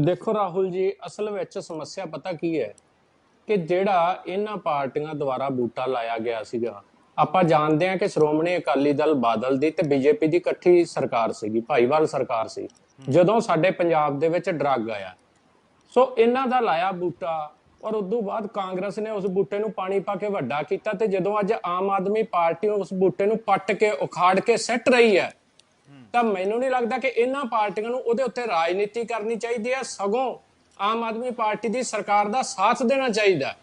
ਦੇਖੋ ਰਾਹੁਲ ਜੀ, ਅਸਲ ਵਿੱਚ ਸਮੱਸਿਆ ਪਤਾ ਕੀ ਹੈ ਕਿ ਜਿਹੜਾ ਇਹਨਾਂ ਪਾਰਟੀਆਂ ਦੁਆਰਾ ਬੂਟਾ ਲਾਇਆ ਗਿਆ ਸੀਗਾ, ਆਪਾਂ ਜਾਣਦੇ ਹਾਂ ਕਿ ਸ਼੍ਰੋਮਣੀ ਅਕਾਲੀ ਦਲ ਬਾਦਲ ਦੀ ਤੇ ਬੀਜੇਪੀ ਦੀ ਇਕੱਠੀ ਸਰਕਾਰ ਸੀਗੀ, ਭਾਈਵਾਲ ਸਰਕਾਰ ਸੀ। ਜਦੋਂ ਸਾਡੇ ਪੰਜਾਬ ਦੇ ਵਿੱਚ ਡਰੱਗ ਆਇਆ, ਸੋ ਇਹਨਾਂ ਦਾ ਲਾਇਆ ਬੂਟਾ ਔਰ ਉਦੋਂ ਬਾਅਦ ਕਾਂਗਰਸ ਨੇ ਉਸ ਬੂਟੇ ਨੂੰ ਪਾਣੀ ਪਾ ਕੇ ਵੱਡਾ ਕੀਤਾ ਤੇ ਜਦੋਂ ਅੱਜ ਆਮ ਆਦਮੀ ਪਾਰਟੀ ਉਸ ਬੂਟੇ ਨੂੰ ਪੱਟ ਕੇ, ਉਖਾੜ ਕੇ ਸੱਟ ਰਹੀ ਹੈ ਤਾਂ ਮੈਨੂੰ ਨਹੀਂ ਲੱਗਦਾ ਕਿ ਇਹਨਾਂ ਪਾਰਟੀਆਂ ਨੂੰ ਉਹਦੇ ਉੱਤੇ ਰਾਜਨੀਤੀ ਕਰਨੀ ਚਾਹੀਦੀ ਹੈ। ਸਗੋਂ ਆਮ ਆਦਮੀ ਪਾਰਟੀ ਦੀ ਸਰਕਾਰ ਦਾ ਸਾਥ ਦੇਣਾ ਚਾਹੀਦਾ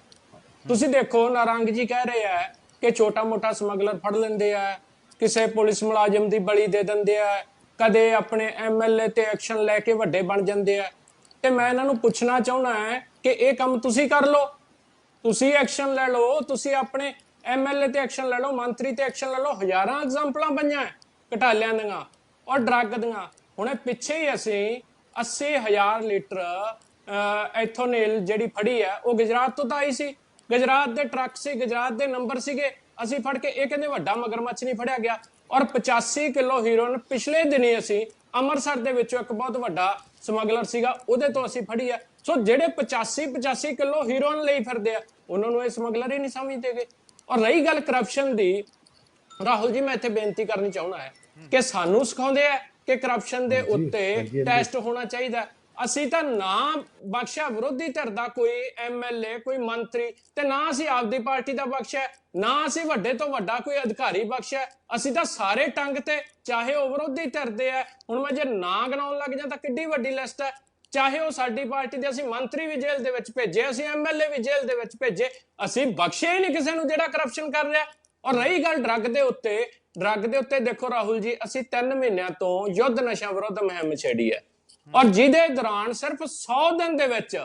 ਤੁਸੀਂ ਦੇਖੋ, ਨਾਰੰਗ ਜੀ ਕਹਿ ਰਹੇ ਆ ਕਿ ਛੋਟਾ-ਮੋਟਾ ਸਮਗਲਰ ਫੜ ਲੈਂਦੇ ਆ, ਕਿਸੇ ਪੁਲਿਸ ਮੁਲਾਜ਼ਮ ਦੀ ਬਲੀ ਦੇ ਦਿੰਦੇ ਆ, ਕਦੇ ਆਪਣੇ ਐਮਐਲਏ ਤੇ ਐਕਸ਼ਨ ਲੈ ਕੇ ਵੱਡੇ ਬਣ ਜਾਂਦੇ ਆ। ਤੇ ਮੈਂ ਇਹਨਾਂ ਨੂੰ ਪੁੱਛਣਾ ਚਾਹੁੰਦਾ ਹੈ ਕਿ ਇਹ ਕੰਮ ਤੁਸੀਂ ਕਰ ਲਓ। ਤੁਸੀਂ ਐਕਸ਼ਨ ਲੈ ਲਓ, ਤੁਸੀਂ ਆਪਣੇ ਐਮਐਲਏ ਤੇ ਐਕਸ਼ਨ ਲੈ ਲਓ, ਮੰਤਰੀ ਤੇ ਐਕਸ਼ਨ ਲੈ ਲਓ, ਹਜ਼ਾਰਾਂ ਐਗਜ਼ਾਮਪਲਾਂ ਪਈਆਂ ਘਟਾਲਿਆਂ ਦੀਆਂ। ਔਰ ਡਰੱਗ ਦੀਆਂ। ਹੁਣੇ ਪਿੱਛੇ ਹੀ ਅਸੀਂ 80000 ਲੀਟਰ ਐਥੋਨੇਲ ਜਿਹੜੀ ਫੜੀ ਹੈ, ਉਹ ਗੁਜਰਾਤ ਤੋਂ ਤਾਂ ਆਈ ਸੀ। ਗੁਜਰਾਤ ਦੇ ਟਰੱਕ ਸੀ, ਗੁਜਰਾਤ ਦੇ ਨੰਬਰ ਸੀਗੇ। ਅਸੀਂ ਫੜ ਕੇ ਇਹ ਕਹਿੰਦੇ ਵੱਡਾ ਮਗਰਮੱਛ ਨਹੀਂ ਫੜਿਆ ਗਿਆ। ਔਰ 85 ਕਿਲੋ ਹੀਰੋਇਨ ਪਿਛਲੇ ਦਿਨੀ ਅਸੀਂ ਅੰਮ੍ਰਿਤਸਰ ਦੇ ਵਿੱਚੋਂ ਇੱਕ ਬਹੁਤ ਵੱਡਾ ਸਮਗਲਰ ਸੀਗਾ, ਉਹਦੇ ਤੋਂ ਅਸੀਂ ਫੜੀ ਹੈ। ਸੋ ਜਿਹੜੇ 85 85 ਕਿਲੋ ਹੀਰੋਇਨ ਲਈ ਫਿਰਦੇ ਆ, ਉਹਨਾਂ ਨੂੰ ਇਹ ਸਮਗਲਰ ਹੀ ਨਹੀਂ ਸਮਝਦੇਗੇ ਔਰ ਰਹੀ ਗੱਲ ਕਰਪਸ਼ਨ ਦੀ ਰਾਹੁਲ ਜੀ ਮੈਂ ਇੱਥੇ ਬੇਨਤੀ ਕਰਨੀ ਚਾਹੁੰਦਾ ਹੈ ਕਿ ਸਾਨੂੰ ਸਿਖਾਉਂਦੇ ਆ ਕਿ ਕਰਪਸ਼ਨ ਦੇ ਉੱਤੇ ਟੈਸਟ ਹੋਣਾ ਚਾਹੀਦਾ। ਅਸੀਂ ਤਾਂ ਨਾ ਬਖਸ਼ਿਆ ਵਿਰੋਧੀ ਧਿਰ ਦਾ ਕੋਈ ਐਮਐਲਏ ਕੋਈ ਮੰਤਰੀ ਤੇ ਨਾ ਅਸੀਂ ਆਪਦੀ ਪਾਰਟੀ ਦਾ ਬਖਸ਼ਿਆ ਨਾ ਅਸੀਂ ਵੱਡੇ ਤੋਂ ਵੱਡਾ ਕੋਈ ਅਧਿਕਾਰੀ ਬਖਸ਼ਿਆ ਅਸੀਂ ਤਾਂ ਸਾਰੇ ਟੰਗ ਤੇ ਚਾਹੇ ਉਹ ਵਿਰੋਧੀ ਧਿਰ ਦੇ ਆ ਹੁਣ ਮੈਂ ਜੇ ਨਾਂ ਗਣਾਉਣ ਲੱਗ ਜਾਂ ਤਾਂ ਕਿੱਡੀ ਵੱਡੀ ਲਿਸਟ ਹੈ। ਚਾਹੇ ਉਹ ਸਾਡੀ ਪਾਰਟੀ ਦੇ ਅਸੀਂ ਮੰਤਰੀ ਵੀ ਜੇਲ੍ਹ ਦੇ ਵਿੱਚ ਭੇਜੇ ਅਸੀਂ ਐਮਐਲਏ ਵੀ ਜੇਲ੍ਹ ਦੇ ਵਿੱਚ ਭੇਜੇ ਅਸੀਂ ਬਖਸ਼ੇ ਹੀ ਨਹੀਂ ਕਿਸੇ ਨੂੰ ਜਿਹੜਾ ਕਰਪਸ਼ਨ ਕਰ ਰਿਹਾ। ਔਰ ਰਹੀ ਗੱਲ ਡਰੱਗ ਦੇ ਉੱਤੇ ਡਰੱਗ ਦੇ ਉੱਤੇ ਦੇਖੋ ਰਾਹੁਲ ਜੀ ਅਸੀਂ 3 ਮਹੀਨਿਆਂ ਤੋਂ ਯੁੱਧ ਨਸ਼ਾ ਵਿਰੋਧ ਮੁਹਿੰਮ ਛੇੜੀ ਹੈ। ਔਰ ਜਿਹਦੇ ਦੌਰਾਨ ਸਿਰਫ 100 ਦਿਨ ਦੇ ਵਿੱਚ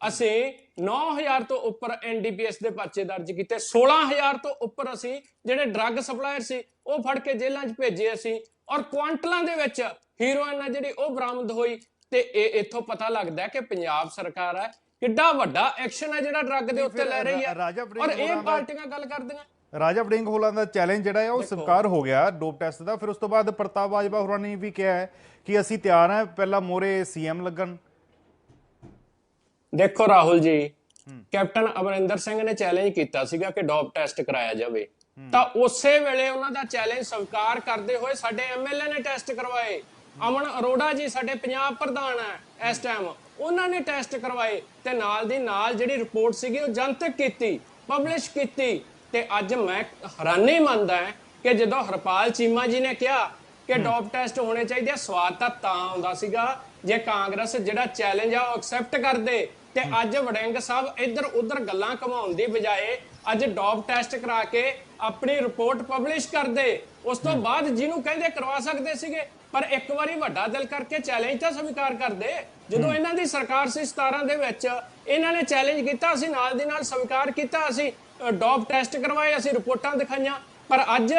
ਅਸੀਂ 9000 ਤੋਂ ਉੱਪਰ ਐਨਡੀਪੀਐਸ ਦੇ ਪਰਚੇ ਦਰਜ ਕੀਤੇ 16000 ਤੋਂ ਉੱਪਰ ਅਸੀਂ ਜਿਹੜੇ ਡਰੱਗ ਸਪਲਾਇਰ ਸੀ ਉਹ ਫੜ ਕੇ ਜੇਲ੍ਹਾਂ 'ਚ ਭੇਜੇ ਅਸੀਂ। ਔਰ ਕੁਆਂਟਲਾਂ ਦੇ ਵਿੱਚ ਹੀਰੋਇਨ ਆ ਜਿਹੜੀ ਉਹ ਬਰਾਮਦ ਹੋਈ ਤੇ ਇਹ ਇੱਥੋਂ ਪਤਾ ਲੱਗਦਾ ਕਿ ਪੰਜਾਬ ਸਰਕਾਰ ਹੈ ਕਿੱਡਾ ਵੱਡਾ ਐਕਸ਼ਨ ਹੈ ਜਿਹੜਾ ਡਰੱਗ ਦੇ ਉੱਤੇ ਲੈ ਰਹੀ ਹੈ ਔਰ ਇਹ ਪਾਰਟੀਆਂ ਗੱਲ ਕਰਦੀਆਂ। ਰਾਜਾ ਵੜਿੰਗ ਹੋਲਾਂ ਦਾ ਚੈਲੰਜ ਜਿਹੜਾ ਹੈ ਉਹ ਸਵੀਕਾਰ ਹੋ ਗਿਆ ਡੋਪ ਟੈਸਟ ਦਾ। ਫਿਰ ਉਸ ਤੋਂ ਬਾਅਦ ਪ੍ਰਤਾਪ ਬਾਜਵਾ ਹੋਰਾਂ ਨੇ ਵੀ ਕਿਹਾ ਹੈ ਕਿ ਅਸੀਂ ਤਿਆਰ ਹਾਂ ਪਹਿਲਾਂ ਮੋਰੇ ਸੀਐਮ ਲੱਗਣ। ਦੇਖੋ ਰਾਹੁਲ ਜੀ ਕੈਪਟਨ ਅਮਰਿੰਦਰ ਸਿੰਘ ਨੇ ਚੈਲੰਜ ਕੀਤਾ ਸੀਗਾ ਕਿ ਡੋਪ ਟੈਸਟ ਕਰਾਇਆ ਜਾਵੇ। ਤਾਂ ਉਸੇ ਵੇਲੇ ਉਹਨਾਂ ਦਾ ਚੈਲੰਜ ਸਵੀਕਾਰ ਕਰਦੇ ਹੋਏ ਸਾਡੇ ਐਮਐਲਏ ਨੇ ਟੈਸਟ ਕਰਵਾਏ। ਅਮਨ ਅਰੋੜਾ ਜੀ ਸਾਡੇ ਪੰਜਾਬ ਪ੍ਰਧਾਨ ਹੈ ਇਸ ਟਾਈਮ ਉਹਨਾਂ ਨੇ ਟੈਸਟ ਕਰਵਾਏ ਤੇ ਨਾਲ ਦੀ ਨਾਲ ਜਿਹੜੀ ਰਿਪੋਰਟ ਸੀਗੀ ਉਹ ਜਨਤਕ ਕੀਤੀ ਪਬਲਿਸ਼ ਕੀਤੀ। ਤੇ ਅੱਜ ਮੈਂ ਹੈਰਾਨੀ ਮੰਨਦਾ ਹਾਂ ਕਿ ਜਦੋਂ ਹਰਪਾਲ ਚੀਮਾ ਜੀ ਨੇ ਕਿਹਾ ਕਿ ਡੋਪ ਟੈਸਟ ਹੋਣੇ ਚਾਹੀਦੇ ਸਵਾਦ ਤਾਂ ਤਾਂ ਆਉਂਦਾ ਸੀਗਾ। ਜੇ ਕਾਂਗਰਸ ਜਿਹੜਾ ਚੈਲੰਜ ਆ ਉਹ ਐਕਸੈਪਟ ਕਰਦੇ ਤੇ ਅੱਜ ਵੜਿੰਗ ਸਾਹਿਬ ਇੱਧਰ ਉੱਧਰ ਗੱਲਾਂ ਘਮਾਉਣ ਦੀ ਬਜਾਏ ਅੱਜ ਡੋਪ ਟੈਸਟ ਕਰਾ ਕੇ ਆਪਣੀ ਰਿਪੋਰਟ ਪਬਲਿਸ਼ ਕਰਦੇ। ਉਸ ਤੋਂ ਬਾਅਦ ਜਿਹਨੂੰ ਕਹਿੰਦੇ ਕਰਵਾ ਸਕਦੇ ਸੀਗੇ ਪਰ ਇੱਕ ਵਾਰੀ ਵੱਡਾ ਦਿਲ ਕਰਕੇ ਚੈਲੰਜ ਤਾਂ ਸਵੀਕਾਰ ਕਰਦੇ। ਜਦੋਂ ਇਹਨਾਂ ਦੀ ਸਰਕਾਰ ਸੀ 17 ਦੇ ਵਿੱਚ ਇਹਨਾਂ ਨੇ ਚੈਲੰਜ ਕੀਤਾ ਅਸੀਂ ਨਾਲ ਦੀ ਨਾਲ ਸਵੀਕਾਰ ਕੀਤਾ ਅਸੀਂ ਡੋਪ ਟੈਸਟ ਕਰਵਾਏ, ਅਸੀਂ ਰਿਪੋਰਟਾਂ ਦਿਖਾਈਆਂ। ਪਰ ਅੱਜ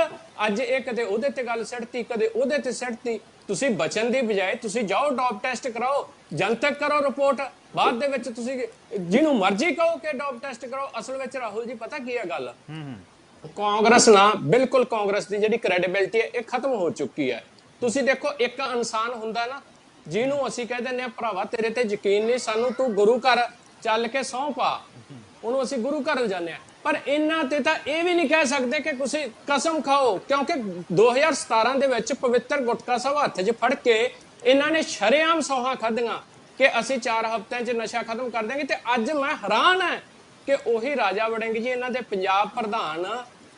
ਅੱਜ ਇਹ ਕਦੇ ਉਹਦੇ ਤੇ ਗੱਲ ਸੱਟਤੀ ਕਦੇ ਉਹਦੇ ਤੇ ਸੱਟਤੀ ਤੁਸੀਂ ਬਚਨ ਦੀ ਬਜਾਏ ਤੁਸੀਂ ਜਾਓ ਡੋਪ ਟੈਸਟ ਕਰਾਓ, ਜਨਤਕ ਕਰੋ ਰਿਪੋਰਟ। ਬਾਅਦ ਦੇ ਵਿੱਚ ਤੁਸੀਂ ਜਿਹਨੂੰ ਮਰਜ਼ੀ ਕਹੋ ਕਿ ਡੋਪ ਟੈਸਟ ਕਰਾਓ, ਅਸਲ ਵਿੱਚ ਰਾਹੁਲ ਜੀ, ਪਤਾ ਕੀ ਹੈ ਗੱਲ? ਕਾਂਗਰਸ ਨਾ, ਬਿਲਕੁਲ ਕਾਂਗਰਸ ਦੀ ਜਿਹੜੀ ਕ੍ਰੈਡੀਬਿਲਟੀ ਹੈ, ਇਹ ਖਤਮ ਹੋ ਚੁੱਕੀ ਹੈ। ਤੁਸੀਂ ਦੇਖੋ, ਇੱਕ ਇਨਸਾਨ ਹੁੰਦਾ ਨਾ, ਜਿਹਨੂੰ ਅਸੀਂ ਕਹਿ ਦਿੰਦੇ ਆ ਭਰਾਵਾ, ਤੇਰੇ ਤੇ ਯਕੀਨ ਨਹੀਂ, ਸਾਨੂੰ ਤੂੰ ਗੁਰੂ ਘਰ ਚੱਲ ਕੇ ਸਹੁੰ ਪਾ। ਉਹਨੂੰ ਅਸੀਂ ਗੁਰੂ ਘਰ ਲਿਜਾਂਦੇ ਆ ਪਰ ਇਹਨਾਂ ਤੇ ਤਾਂ ਇਹ ਵੀ ਨਹੀਂ ਕਹਿ ਸਕਦੇ ਕਿ ਤੁਸੀਂ ਕਸਮ ਖਾਓ, ਕਿਉਂਕਿ 2017 ਦੇ ਵਿੱਚ ਪਵਿੱਤਰ ਗੁਟਕਾ ਸਾਹਿਬ ਹੱਥ 'ਚ ਫੜ ਕੇ ਇਹਨਾਂ ਨੇ ਸ਼ਰੇਆਮ ਸੌਹਾਂ ਖਾਧੀਆਂ ਕਿ ਅਸੀਂ 4 ਹਫ਼ਤਿਆਂ 'ਚ ਨਸ਼ਾ ਖਤਮ ਕਰ ਦਾਂਗੇ ਤੇ ਅੱਜ ਮੈਂ ਹੈਰਾਨ ਹਾਂ ਕਿ ਉਹੀ ਰਾਜਾ ਵੜਿੰਗ ਜੀ ਇਹਨਾਂ ਦੇ ਪੰਜਾਬ ਪ੍ਰਧਾਨ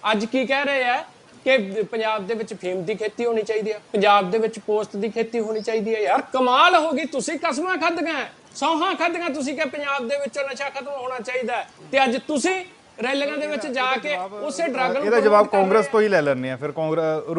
ਅੱਜ ਕੀ ਕਹਿ ਰਹੇ ਆ ਕਿ ਪੰਜਾਬ ਦੇ ਵਿੱਚ ਫੀਮ ਦੀ ਖੇਤੀ ਹੋਣੀ ਚਾਹੀਦੀ ਹੈ ਪੰਜਾਬ ਦੇ ਵਿੱਚ ਪੋਸਟ ਦੀ ਖੇਤੀ ਹੋਣੀ ਚਾਹੀਦੀ ਹੈ ਯਾਰ ਕਮਾਲ ਹੋ ਗਈ, ਤੁਸੀਂ ਕਸਮਾਂ ਖਾਧੀਆਂ, ਸੌਹਾਂ ਖਾਧੀਆਂ, ਤੁਸੀਂ ਕਿ ਪੰਜਾਬ ਦੇ ਵਿੱਚੋਂ ਨਸ਼ਾ ਖਤਮ ਹੋਣਾ ਚਾਹੀਦਾ ਹੈ। ਤੇ ਅੱਜ ਤੁਸੀਂ ਰੈਲੀਆਂ ਦੇ ਵਿੱਚ ਜਾ ਕੇ ਉਸੇ ਡਰੱਗ ਨੂੰ ਇਹਦਾ ਜਵਾਬ ਕਾਂਗਰਸ ਤੋਂ ਹੀ ਲੈ ਲੈਣੇ ਆ ਫਿਰ ਕਾਂਗਰਸ